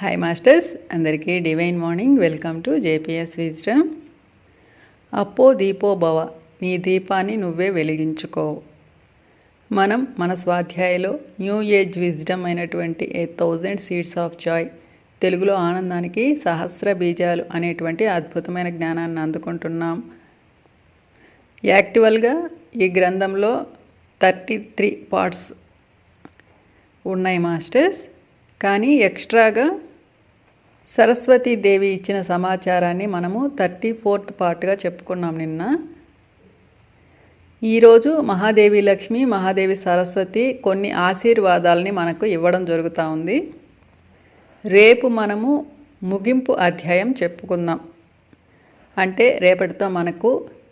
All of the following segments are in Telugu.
హాయ్ మాస్టర్స్ అందరికీ divine morning welcome to JPS wisdom అప్పో దీపో భవ నీ దీపాన్ని నువ్వే వెలిగించుకో. మనం మన స్వాధ్యాయలో న్యూ ఏజ్ విజ్డమ్ అయినటువంటి a thousand seeds of joy తెలుగులో ఆనందానికి సహస్ర బీజాలు అనేటువంటి అద్భుతమైన జ్ఞానాన్ని అందుకుంటున్నాం. యాక్టివల్గా ఈ గ్రంథంలో థర్టీ త్రీ పార్ట్స్ ఉన్నాయి మాస్టర్స్ కానీ ఎక్స్ట్రాగా సరస్వతీదేవి ఇచ్చిన సమాచారాన్ని మనము థర్టీ ఫోర్త్ పార్ట్గా చెప్పుకున్నాం నిన్న. ఈరోజు మహాదేవి లక్ష్మి మహాదేవి సరస్వతి కొన్ని ఆశీర్వాదాలని మనకు ఇవ్వడం జరుగుతూ ఉంది. రేపు మనము ముగింపు అధ్యాయం చెప్పుకుందాం. అంటే రేపటితో మనకు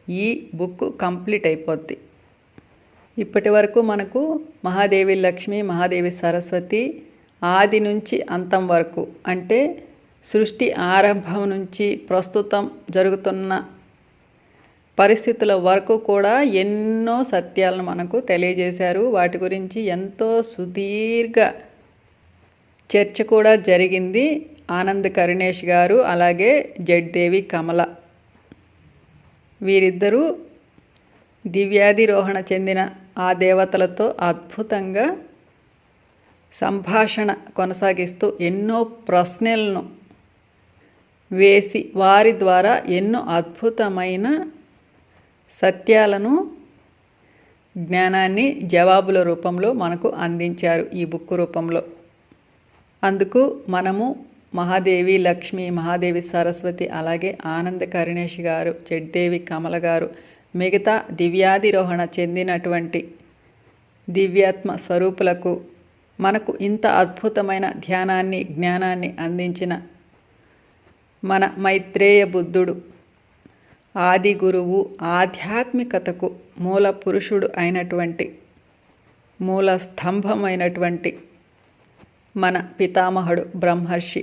ఈ బుక్ కంప్లీట్ అయిపోద్ది. ఇప్పటి వరకు మనకు మహాదేవి లక్ష్మి మహాదేవి సరస్వతి ఆది నుంచి అంతం వరకు అంటే సృష్టి ఆరంభం నుంచి ప్రస్తుతం జరుగుతున్న పరిస్థితుల వరకు కూడా ఎన్నో సత్యాలను మనకు తెలియజేశారు. వాటి గురించి ఎంతో సుదీర్ఘ చర్చ కూడా జరిగింది. ఆనంద్ కరుణేష్ గారు అలాగే జడ్దేవి కమల వీరిద్దరూ దివ్యాధిరోహణ చెందిన ఆ దేవతలతో అద్భుతంగా సంభాషణ కొనసాగిస్తూ ఎన్నో ప్రశ్నలను వేసి వారి ద్వారా ఎన్నో అద్భుతమైన సత్యాలను జ్ఞానాన్ని జవాబుల రూపంలో మనకు అందించారు ఈ బుక్ రూపంలో. అందుకు మనము మహాదేవి లక్ష్మి మహాదేవి సరస్వతి అలాగే ఆనంద కరుణేష్ గారు చెడ్దేవి కమల గారు మిగతా దివ్యాధిరోహణ చెందినటువంటి దివ్యాత్మ స్వరూపులకు మనకు ఇంత అద్భుతమైన ధ్యానాన్ని జ్ఞానాన్ని అందించిన మన మైత్రేయ బుద్ధుడు. ఆది గురువు ఆధ్యాత్మికతకు మూల పురుషుడు అయినటువంటి మూల స్తంభమైనటువంటి మన పితామహుడు బ్రహ్మర్షి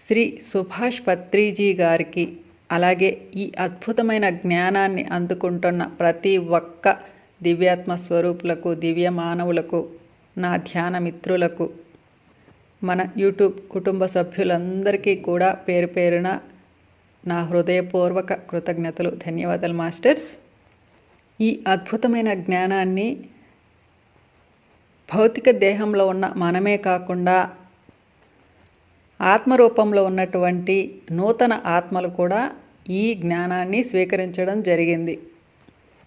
శ్రీ సుభాష్ పత్రిజీ గారికి అలాగే ఈ అద్భుతమైన జ్ఞానాన్ని అందుకుంటున్న ప్రతి ఒక్క దివ్యాత్మ స్వరూపులకు దివ్య మానవులకు నా ధ్యాన మిత్రులకు మన యూట్యూబ్ కుటుంబ సభ్యులందరికీ కూడా పేరు పేరున నా హృదయపూర్వక కృతజ్ఞతలు. ధన్యవాదాలు మాస్టర్స్. ఈ అద్భుతమైన జ్ఞానాన్ని భౌతిక దేహంలో ఉన్న మనమే కాకుండా ఆత్మరూపంలో ఉన్నటువంటి నూతన ఆత్మలు కూడా ఈ జ్ఞానాన్ని స్వీకరించడం జరిగింది.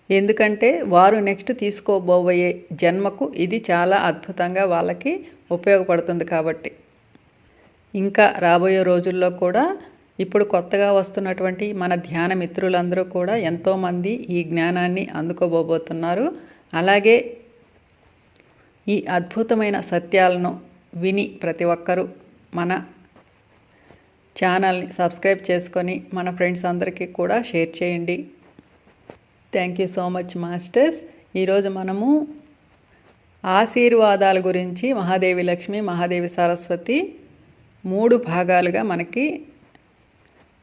ఎందుకంటే వారు నెక్స్ట్ తీసుకోబోయే జన్మకు ఇది చాలా అద్భుతంగా వాళ్ళకి ఉపయోగపడుతుంది కాబట్టి. ఇంకా రాబోయే రోజుల్లో కూడా ఇప్పుడు కొత్తగా వస్తున్నటువంటి మన ధ్యాన మిత్రులందరూ కూడా ఎంతోమంది ఈ జ్ఞానాన్ని అందుకోబోతున్నారు. అలాగే ఈ అద్భుతమైన సత్యాలను విని ప్రతి ఒక్కరూ మన ఛానల్ని సబ్స్క్రైబ్ చేసుకొని మన ఫ్రెండ్స్ అందరికీ కూడా షేర్ చేయండి. Thank you so much masters ఈరోజు మనము ఆశీర్వాదాల గురించి మహాదేవి లక్ష్మి మహాదేవి సరస్వతి మూడు భాగాలుగా మనకి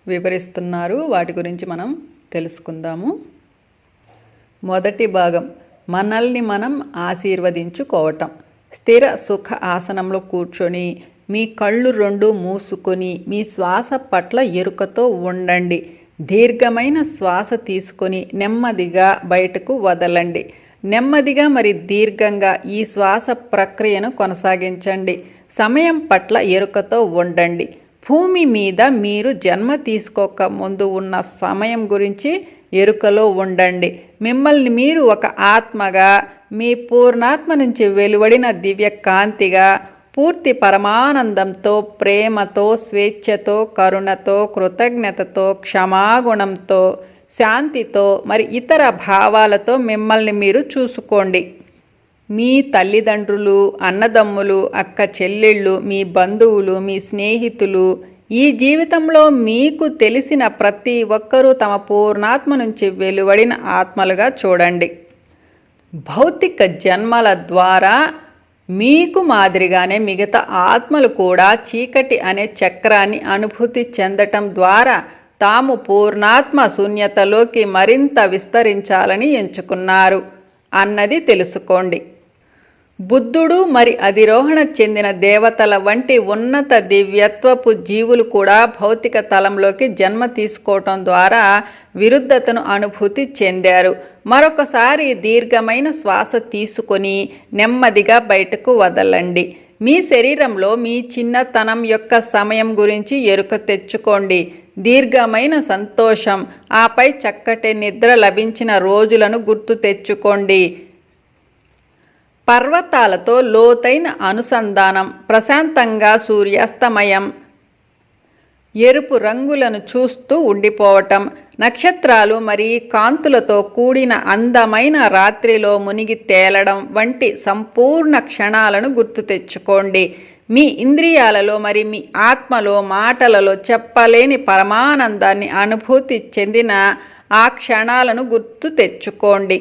వివరిస్తున్నారు. వాటి గురించి మనం తెలుసుకుందాము. మొదటి భాగం మనల్ని మనం ఆశీర్వదించుకోవటం. స్థిర సుఖ ఆసనంలో కూర్చొని మీ కళ్ళు రెండు మూసుకొని మీ శ్వాస పట్ల ఎరుకతో ఉండండి. దీర్ఘమైన శ్వాస తీసుకొని నెమ్మదిగా బయటకు వదలండి. నెమ్మదిగా మరి దీర్ఘంగా ఈ శ్వాస ప్రక్రియను కొనసాగించండి. సమయం పట్ల ఎరుకతో ఉండండి. భూమి మీద మీరు జన్మ తీసుకోక ముందు ఉన్న సమయం గురించి ఎరుకలో ఉండండి. మిమ్మల్ని మీరు ఒక ఆత్మగా మీ పూర్ణాత్మ నుంచి వెలువడిన దివ్య కాంతిగా పూర్తి పరమానందంతో ప్రేమతో స్వేచ్ఛతో కరుణతో కృతజ్ఞతతో క్షమాగుణంతో శాంతితో మరి ఇతర భావాలతో మిమ్మల్ని మీరు చూసుకోండి. మీ తల్లిదండ్రులు అన్నదమ్ములు అక్క చెల్లెళ్ళు మీ బంధువులు మీ స్నేహితులు ఈ జీవితంలో మీకు తెలిసిన ప్రతి ఒక్కరూ తమ పూర్ణాత్మ నుంచి వెలువడిన ఆత్మలుగా చూడండి. భౌతిక జన్మల ద్వారా మీకు మాదిరిగానే మిగతా ఆత్మలు కూడా చీకటి అనే చక్రాన్ని అనుభూతి చెందటం ద్వారా తాము పూర్ణాత్మ శూన్యతలోకి మరింత విస్తరించాలని ఎంచుకున్నారు. అన్నది తెలుసుకోండి. బుద్ధుడు మరి అధిరోహణ చెందిన దేవతల వంటి ఉన్నత దివ్యత్వపు జీవులు కూడా భౌతిక తలంలోకి జన్మ తీసుకోవటం ద్వారా విరుద్ధతను అనుభూతి చెందారు. మరొకసారి దీర్ఘమైన శ్వాస తీసుకొని నెమ్మదిగా బయటకు వదలండి. మీ శరీరంలో మీ చిన్నతనం యొక్క సమయం గురించి ఎరుక తెచ్చుకోండి. దీర్ఘమైన సంతోషం ఆపై చక్కటి నిద్ర లభించిన రోజులను గుర్తు తెచ్చుకోండి. పర్వతాలతో లోతైన అనుసంధానం ప్రశాంతంగా సూర్యాస్తమయం. ఎరుపు రంగులను చూస్తూ ఉండిపోవటం నక్షత్రాలు మరి కాంతులతో కూడిన అందమైన రాత్రిలో మునిగి తేలడం వంటి సంపూర్ణ క్షణాలను గుర్తు తెచ్చుకోండి. మీ ఇంద్రియాలలో మరి మీ ఆత్మలో మాటలలో చెప్పలేని పరమానందాన్ని అనుభూతి చెందిన ఆ క్షణాలను గుర్తు తెచ్చుకోండి.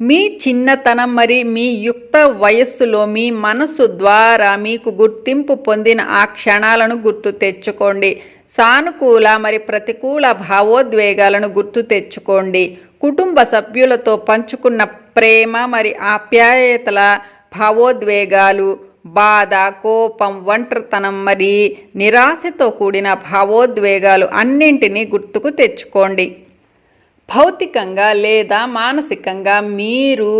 మీ చిన్నతనం మరి మీ యుక్త వయస్సులో మీ మనస్సు ద్వారా మీకు గుర్తింపు పొందిన ఆ క్షణాలను గుర్తు తెచ్చుకోండి. సానుకూల మరి ప్రతికూల భావోద్వేగాలను గుర్తు తెచ్చుకోండి. కుటుంబ సభ్యులతో పంచుకున్న ప్రేమ మరి ఆప్యాయతల భావోద్వేగాలు బాధ కోపం ఒంటరితనం మరి నిరాశతో కూడిన భావోద్వేగాలు అన్నింటినీ గుర్తుకు తెచ్చుకోండి. భౌతికంగా లేదా మానసికంగా మీరు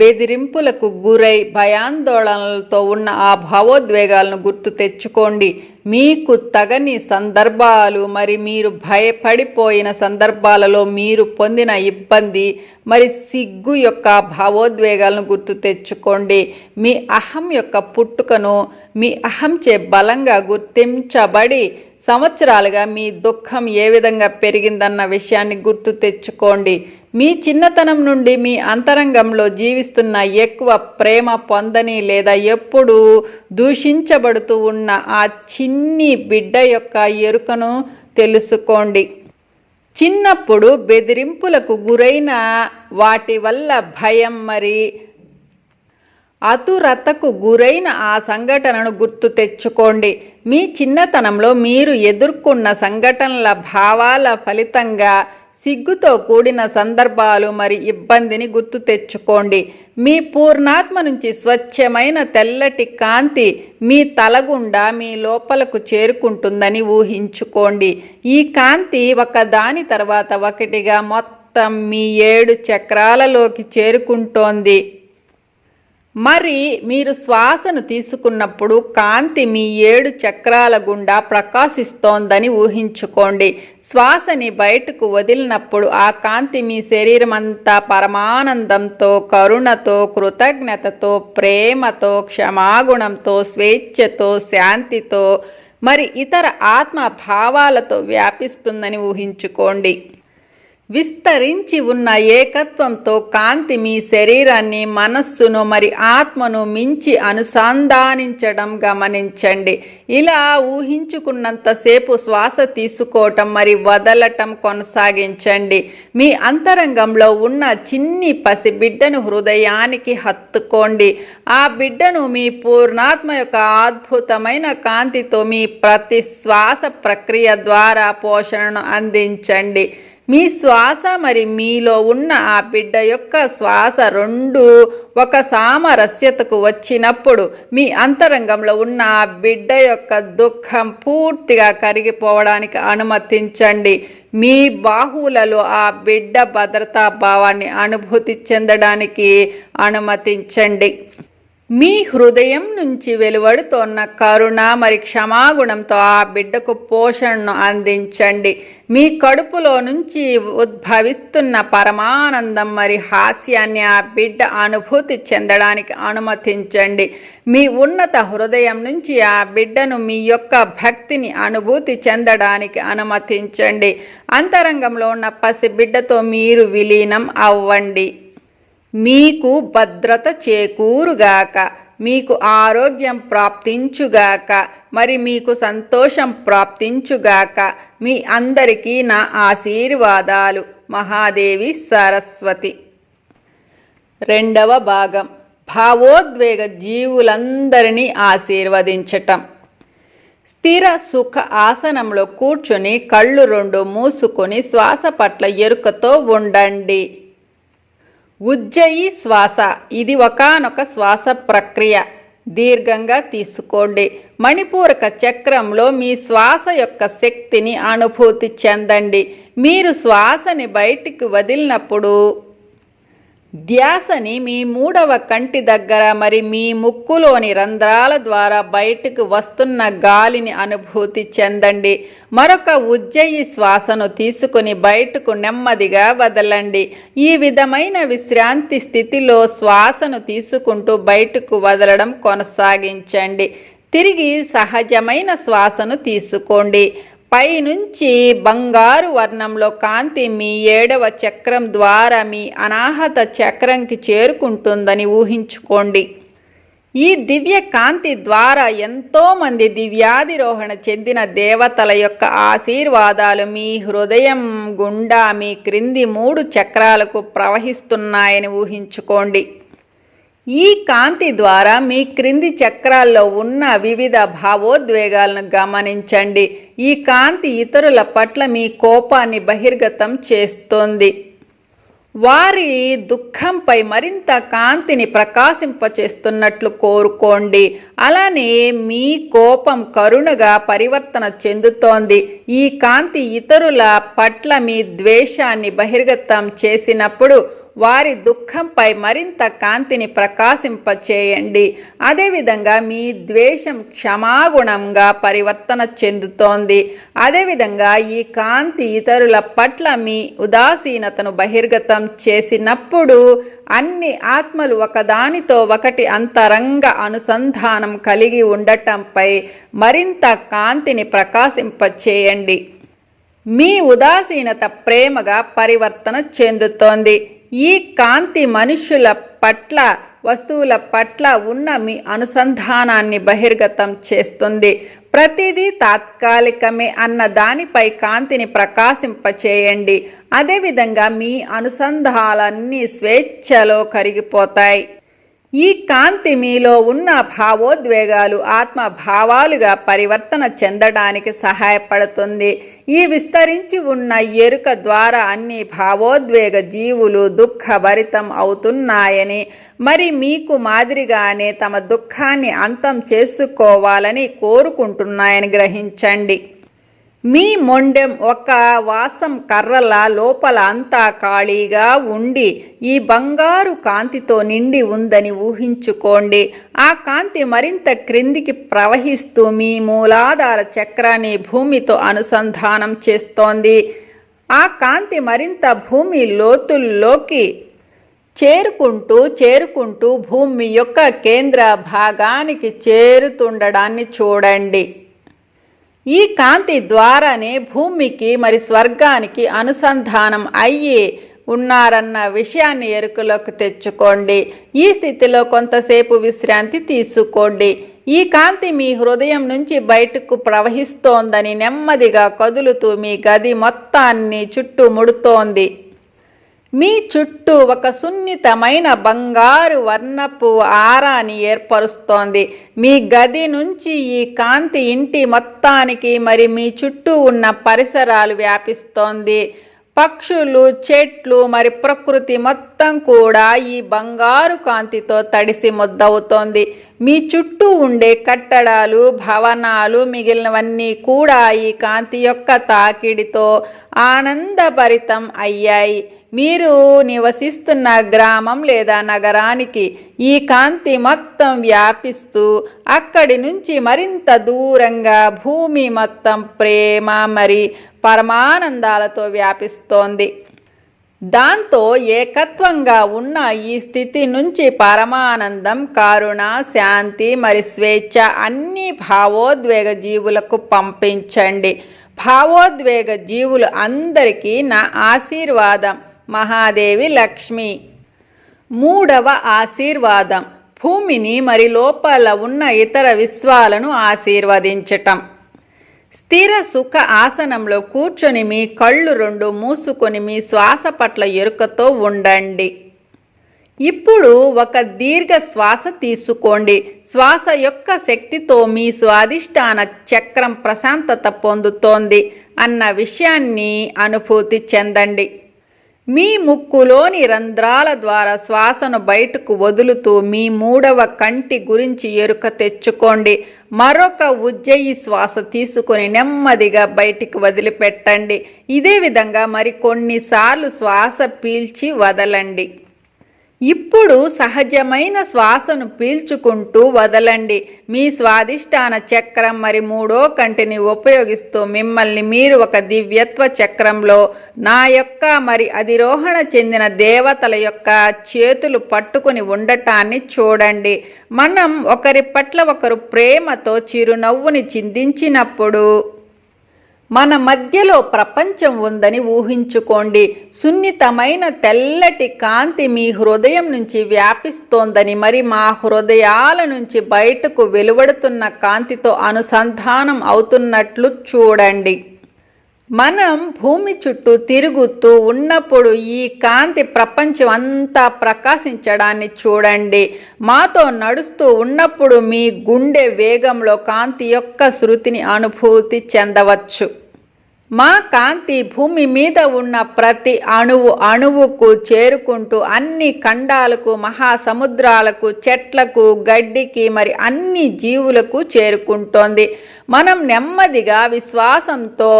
బెదిరింపులకు గురై భయాందోళనలతో ఉన్న ఆ భావోద్వేగాలను గుర్తు తెచ్చుకోండి. మీకు తగని సందర్భాలు మరి మీరు భయపడిపోయిన సందర్భాలలో మీరు పొందిన ఇబ్బంది మరి సిగ్గు యొక్క భావోద్వేగాలను గుర్తు తెచ్చుకోండి. మీ అహం యొక్క పుట్టుకను మీ అహంచే బలంగా గుర్తించబడి సంవత్సరాలుగా మీ దుఃఖం ఏ విధంగా పెరిగిందన్న విషయాన్ని గుర్తు తెచ్చుకోండి. మీ చిన్నతనం నుండి మీ అంతరంగంలో జీవిస్తున్న ఎక్కువ ప్రేమ పొందని లేదా ఎప్పుడూ దూషించబడుతూ ఉన్న ఆ చిన్ని బిడ్డ యొక్క ఎరుకను తెలుసుకోండి. చిన్నప్పుడు బెదిరింపులకు గురైన వాటి వల్ల భయం మరి అతురతకు గురైన ఆ సంఘటనను గుర్తు తెచ్చుకోండి. మీ చిన్నతనంలో మీరు ఎదుర్కొన్న సంఘటనల భావాల ఫలితంగా సిగ్గుతో కూడిన సందర్భాలు మరి ఇబ్బందిని గుర్తు తెచ్చుకోండి. మీ పూర్ణాత్మ నుంచి స్వచ్ఛమైన తెల్లటి కాంతి మీ తలగుండా మీ లోపలకు చేరుకుంటుందని ఊహించుకోండి. ఈ కాంతి ఒక దాని తర్వాత ఒకటిగా మొత్తం మీ ఏడు చక్రాలలోకి చేరుకుంటోంది. మరి మీరు శ్వాసను తీసుకున్నప్పుడు కాంతి మీ ఏడు చక్రాల గుండా ప్రకాశిస్తోందని ఊహించుకోండి. శ్వాసని బయటకు వదిలినప్పుడు ఆ కాంతి మీ శరీరం అంతా పరమానందంతో కరుణతో కృతజ్ఞతతో ప్రేమతో క్షమాగుణంతో స్వేచ్ఛతో శాంతితో మరి ఇతర ఆత్మ భావాలతో వ్యాపిస్తుందని ఊహించుకోండి. విస్తరించి ఉన్న ఏకత్వంతో కాంతి మీ శరీరాన్ని మనస్సును మరి ఆత్మను మించి అనుసంధానించడం గమనించండి. ఇలా ఊహించుకున్నంతసేపు శ్వాస తీసుకోవటం మరి వదలటం కొనసాగించండి. మీ అంతరంగంలో ఉన్న చిన్ని పసి బిడ్డను హృదయానికి హత్తుకోండి. ఆ బిడ్డను మీ పూర్ణాత్మ యొక్క అద్భుతమైన కాంతితో మీ ప్రతి శ్వాస ప్రక్రియ ద్వారా పోషణను అందించండి. మీ శ్వాస మరి మీలో ఉన్న ఆ బిడ్డ యొక్క శ్వాస రెండు ఒక సామరస్యతకు వచ్చినప్పుడు మీ అంతరంగంలో ఉన్న ఆ బిడ్డ యొక్క దుఃఖం పూర్తిగా కరిగిపోవడానికి అనుమతించండి. మీ బాహువులలో ఆ బిడ్డ భద్రతా భావాన్ని అనుభూతి చెందడానికి అనుమతించండి. మీ హృదయం నుంచి వెలువడుతోన్న కరుణ మరి క్షమాగుణంతో ఆ బిడ్డకు పోషణను అందించండి. మీ కడుపులో నుంచి ఉద్భవిస్తున్న పరమానందం మరి హాస్యాన్ని ఆ బిడ్డ అనుభూతి చెందడానికి అనుమతించండి. మీ ఉన్నత హృదయం నుంచి ఆ బిడ్డను మీ యొక్క భక్తిని అనుభూతి చెందడానికి అనుమతించండి. అంతరంగంలో ఉన్న పసి బిడ్డతో మీరు విలీనం అవ్వండి. మీకు భద్రత చేకూరుగాక మీకు ఆరోగ్యం ప్రాప్తించుగాక మరి మీకు సంతోషం ప్రాప్తించుగాక మీ అందరికీ నా ఆశీర్వాదాలు. మహాదేవి సరస్వతి. రెండవ భాగం. భావోద్వేగ జీవులందరినీ ఆశీర్వదించటం. స్థిర సుఖ ఆసనంలో కూర్చొని కళ్ళు రెండు మూసుకొని శ్వాస పట్ల ఎరుకతో ఉండండి. ఉజ్జయి శ్వాస. ఇది ఒకానొక శ్వాస ప్రక్రియ. దీర్ఘంగా తీసుకోండి. మణిపూరక చక్రంలో మీ శ్వాస యొక్క శక్తిని అనుభూతి చెందండి. మీరు శ్వాసని బయటికి వదిలినప్పుడు ధ్యాసని మీ మూడవ కంటి దగ్గర మరి మీ ముక్కులోని రంధ్రాల ద్వారా బయటకు వస్తున్న గాలిని అనుభూతి చెందండి. మరొక ఉజ్జయి శ్వాసను తీసుకుని బయటకు నెమ్మదిగా వదలండి. ఈ విధమైన విశ్రాంతి స్థితిలో శ్వాసను తీసుకుంటూ బయటకు వదలడం కొనసాగించండి. తిరిగి సహజమైన శ్వాసను తీసుకోండి. పైనుంచి బంగారు వర్ణంలో కాంతి మీ ఏడవ చక్రం ద్వారా మీ అనాహత చక్రంకి చేరుకుంటుందని ఊహించుకోండి. ఈ దివ్య కాంతి ద్వారా ఎంతోమంది దివ్యాధిరోహణ చెందిన దేవతల యొక్క ఆశీర్వాదాలు మీ హృదయం గుండా మీ క్రింది మూడు చక్రాలకు ప్రవహిస్తున్నాయని ఊహించుకోండి. ఈ కాంతి ద్వారా మీ క్రింది చక్రాల్లో ఉన్న వివిధ భావోద్వేగాలను గమనించండి. ఈ కాంతి ఇతరుల పట్ల మీ కోపాన్ని బహిర్గతం చేస్తోంది. వారి దుఃఖంపై మరింత కాంతిని ప్రకాశింపచేస్తున్నట్లు కోరుకోండి. అలానే మీ కోపం కరుణగా పరివర్తన చెందుతోంది. ఈ కాంతి ఇతరుల పట్ల మీ ద్వేషాన్ని బహిర్గతం చేసినప్పుడు వారి దుఃఖంపై మరింత కాంతిని ప్రకాశింపచేయండి. అదేవిధంగా మీ ద్వేషం క్షమాగుణంగా పరివర్తన చెందుతోంది. అదేవిధంగా ఈ కాంతి ఇతరుల పట్ల మీ ఉదాసీనతను బహిర్గతం చేసినప్పుడు అన్ని ఆత్మలు ఒకదానితో ఒకటి అంతరంగ అనుసంధానం కలిగి ఉండటంపై మరింత కాంతిని ప్రకాశింపచేయండి. మీ ఉదాసీనత ప్రేమగా పరివర్తన చెందుతోంది. ఈ కాంతి మనుష్యుల పట్ల వస్తువుల పట్ల ఉన్న మీ అనుసంధానాన్ని బహిర్గతం చేస్తుంది. ప్రతిదీ తాత్కాలికమే అన్న దానిపై కాంతిని ప్రకాశింపచేయండి. అదేవిధంగా మీ అనుసంధాలన్నీ స్వేచ్ఛలో కరిగిపోతాయి. ఈ కాంతి మీలో ఉన్న భావోద్వేగాలు ఆత్మ భావాలుగా పరివర్తన చెందడానికి సహాయపడుతుంది. ఈ విస్తరించి ఉన్న ఎరుక ద్వారా అన్ని భావోద్వేగ జీవులు దుఃఖభరితం అవుతున్నాయని మరి మీకు మాదిరిగానే తమ దుఃఖాన్ని అంతం చేసుకోవాలని కోరుకుంటున్నాయని గ్రహించండి. మీ మొండెం ఒక వాసం కర్రల లోపల అంతా ఖాళీగా ఉండి ఈ బంగారు కాంతితో నిండి ఉందని ఊహించుకోండి. ఆ కాంతి మరింత క్రిందికి ప్రవహిస్తూ మీ మూలాధార చక్రాన్ని భూమితో అనుసంధానం చేస్తోంది. ఆ కాంతి మరింత భూమి లోతుల్లోకి చేరుకుంటూ చేరుకుంటూ భూమి యొక్క కేంద్ర భాగానికి చేరుతుండడాన్ని చూడండి. ఈ కాంతి ద్వారానే భూమికి మరి స్వర్గానికి అనుసంధానం అయ్యి ఉన్నారన్న విషయాన్ని ఎరుకలోకి తెచ్చుకోండి. ఈ స్థితిలో కొంతసేపు విశ్రాంతి తీసుకోండి. ఈ కాంతి మీ హృదయం నుంచి బయటకు ప్రవహిస్తోందని నెమ్మదిగా కదులుతూ మీ గది మొత్తాన్ని చుట్టుముడుతోంది. మీ చుట్టూ ఒక సున్నితమైన బంగారు వర్ణపు ఆరాని ఏర్పరుస్తోంది. మీ గది నుంచి ఈ కాంతి ఇంటి మొత్తానికి మరి మీ చుట్టూ ఉన్న పరిసరాలు వ్యాపిస్తోంది. పక్షులు చెట్లు మరి ప్రకృతి మొత్తం కూడా ఈ బంగారు కాంతితో తడిసి ముద్దవుతోంది. మీ చుట్టూ ఉండే కట్టడాలు భవనాలు మిగిలినవన్నీ కూడా ఈ కాంతి యొక్క తాకిడితో ఆనందభరితం అయ్యాయి. మీరు నివసిస్తున్న గ్రామం లేదా నగరానికి ఈ కాంతి మొత్తం వ్యాపిస్తూ అక్కడి నుంచి మరింత దూరంగా భూమి మొత్తం ప్రేమ మరి పరమానందాలతో వ్యాపిస్తోంది. దాంతో ఏకత్వంగా ఉన్న ఈ స్థితి నుంచి పరమానందం కరుణ శాంతి మరి స్వేచ్ఛ అన్ని భావోద్వేగ జీవులకు పంపించండి. భావోద్వేగ జీవులు అందరికీ నా ఆశీర్వాదం. మహాదేవి లక్ష్మి. మూడవ ఆశీర్వాదం. భూమిని మరి లోపల ఉన్న ఇతర విశ్వాలను ఆశీర్వదించటం. స్థిర సుఖ ఆసనంలో కూర్చొని మీ కళ్ళు రెండు మూసుకొని మీ శ్వాస పట్ల ఎరుకతో ఉండండి. ఇప్పుడు ఒక దీర్ఘ శ్వాస తీసుకోండి. శ్వాస యొక్క శక్తితో మీ స్వాదిష్టాన చక్రం ప్రశాంతత పొందుతోంది అన్న విషయాన్ని అనుభూతి చెందండి. మీ ముక్కులోని రంధ్రాల ద్వారా శ్వాసను బయటకు వదులుతూ మీ మూడవ కంటి గురించి ఎరుక తెచ్చుకోండి. మరొక ఉజ్జయి శ్వాస తీసుకొని నెమ్మదిగా బయటికి వదిలిపెట్టండి. ఇదే విధంగా మరికొన్నిసార్లు శ్వాస పీల్చి వదలండి. ఇప్పుడు సహజమైన శ్వాసను పీల్చుకుంటూ వదలండి. మీ స్వాదిష్టాన చక్రం మరి మూడో కంటిని ఉపయోగిస్తూ మిమ్మల్ని మీరు ఒక దివ్యత్వ చక్రంలో నా యొక్క మరి అధిరోహణ చెందిన దేవతల యొక్క చేతులు పట్టుకుని ఉండటాన్ని చూడండి. మనం ఒకరి పట్ల ఒకరు ప్రేమతో చిరునవ్వుని చిందించినప్పుడు మన మధ్యలో ప్రపంచం ఉందని ఊహించుకోండి. సున్నితమైన తెల్లటి కాంతి మీ హృదయం నుంచి వ్యాపిస్తోందని మరి మా హృదయాల నుంచి బయటకు వెలువడుతున్న కాంతితో అనుసంధానం అవుతున్నట్లు చూడండి. మనం భూమి చుట్టూ తిరుగుతూ ఉన్నప్పుడు ఈ కాంతి ప్రపంచం అంతా ప్రకాశించడాన్ని చూడండి. మాతో నడుస్తూ ఉన్నప్పుడు మీ గుండె వేగంలో కాంతి యొక్క శృతిని అనుభూతి చెందవచ్చు. మా కాంతి భూమి మీద ఉన్న ప్రతి అణువు అణువుకు చేరుకుంటూ అన్ని ఖండాలకు మహాసముద్రాలకు చెట్లకు గడ్డికి మరి అన్ని జీవులకు చేరుకుంటోంది. మనం నెమ్మదిగా విశ్వాసంతో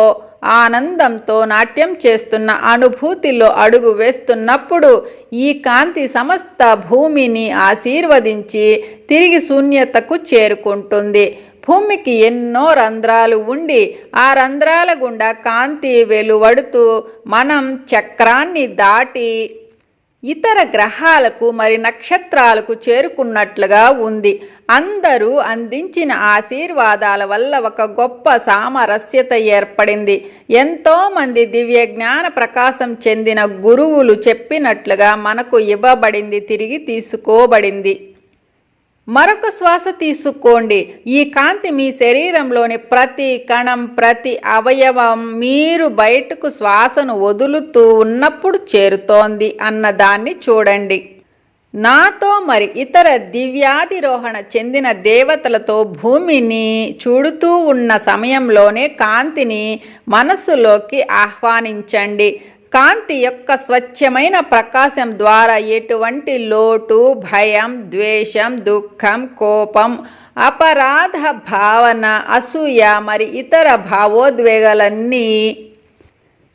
ఆనందంతో నాట్యం చేస్తున్న అనుభూతిలో అడుగు వేస్తున్నప్పుడు ఈ కాంతి సమస్త భూమిని ఆశీర్వదించి తిరిగి శూన్యతకు చేరుకుంటుంది. భూమికి ఎన్నో రంధ్రాలు ఉండి ఆ రంధ్రాల గుండా కాంతి వెలువడుతూ మనం చక్రాన్ని దాటి ఇతర గ్రహాలకు మరి నక్షత్రాలకు చేరుకున్నట్లుగా ఉంది. అందరూ అందించిన ఆశీర్వాదాల వల్ల ఒక గొప్ప సామరస్యత ఏర్పడింది. ఎంతోమంది దివ్య జ్ఞాన ప్రకాశం చెందిన గురువులు చెప్పినట్లుగా మనకు ఇవ్వబడింది తిరిగి తీసుకోబడింది. మరొక శ్వాస తీసుకోండి. ఈ కాంతి మీ శరీరంలోని ప్రతి కణం ప్రతి అవయవం మీరు బయటకు శ్వాసను వదులుతూ ఉన్నప్పుడు చేరుతోంది అన్నదాన్ని చూడండి. నాతో మరి ఇతర దివ్యాధిరోహణ చెందిన దేవతలతో భూమిని చూడుతూ ఉన్న సమయంలోనే కాంతిని మనస్సులోకి ఆహ్వానించండి. కాంతి యొక్క స్వచ్ఛమైన ప్రకాశం ద్వారా ఎటువంటి లోటు భయం ద్వేషం దుఃఖం కోపం అపరాధ భావన అసూయ మరి ఇతర భావోద్వేగాలన్నీ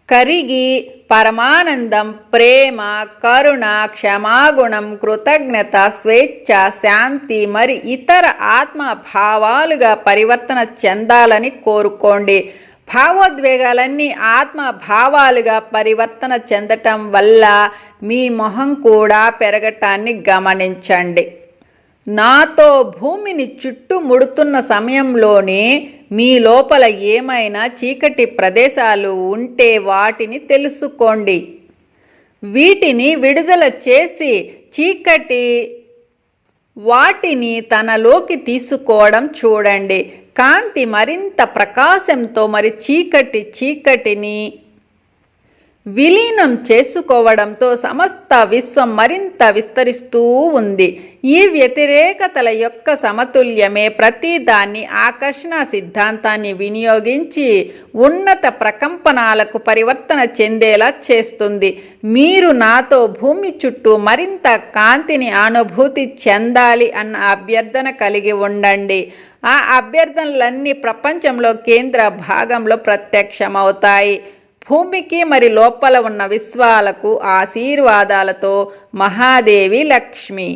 కరిగి పరమానందం ప్రేమ కరుణ క్షమాగుణం కృతజ్ఞత స్వేచ్ఛ శాంతి మరి ఇతర ఆత్మ భావాలుగా పరివర్తన చెందాలని కోరుకోండి. భావోద్వేగాలన్నీ ఆత్మ భావాలుగా పరివర్తన చెందటం వల్ల మీ మొహం కూడా పెరగటాన్ని గమనించండి. నాతో భూమిని చుట్టుముడుతున్న సమయంలోనే మీ లోపల ఏమైనా చీకటి ప్రదేశాలు ఉంటే వాటిని తెలుసుకోండి. వీటిని విడుదల చేసి చీకటి వాటిని తనలోకి తీసుకోవడం చూడండి. కాంతి మరింత ప్రకాశంతో మరి చీకటి చీకటిని విలీనం చేసుకోవడంతో సమస్త విశ్వం మరింత విస్తరిస్తూ ఉంది. ఈ వ్యతిరేకతల యొక్క సమతుల్యమే ప్రతి దాన్ని ఆకర్షణ సిద్ధాంతాన్ని వినియోగించి ఉన్నత ప్రకంపనాలకు పరివర్తన చెందేలా చేస్తుంది. మీరు నాతో భూమి చుట్టూ మరింత కాంతిని అనుభూతి చెందాలి అన్న అభ్యర్థన కలిగి ఉండండి. ఆ అభ్యర్థనలన్నీ ప్రపంచంలో కేంద్ర భాగంలో ప్రత్యక్షమవుతాయి. భూమికి మరి లోపల ఉన్న విశ్వాలకు ఆశీర్వాదాలతో మహాదేవి లక్ష్మి.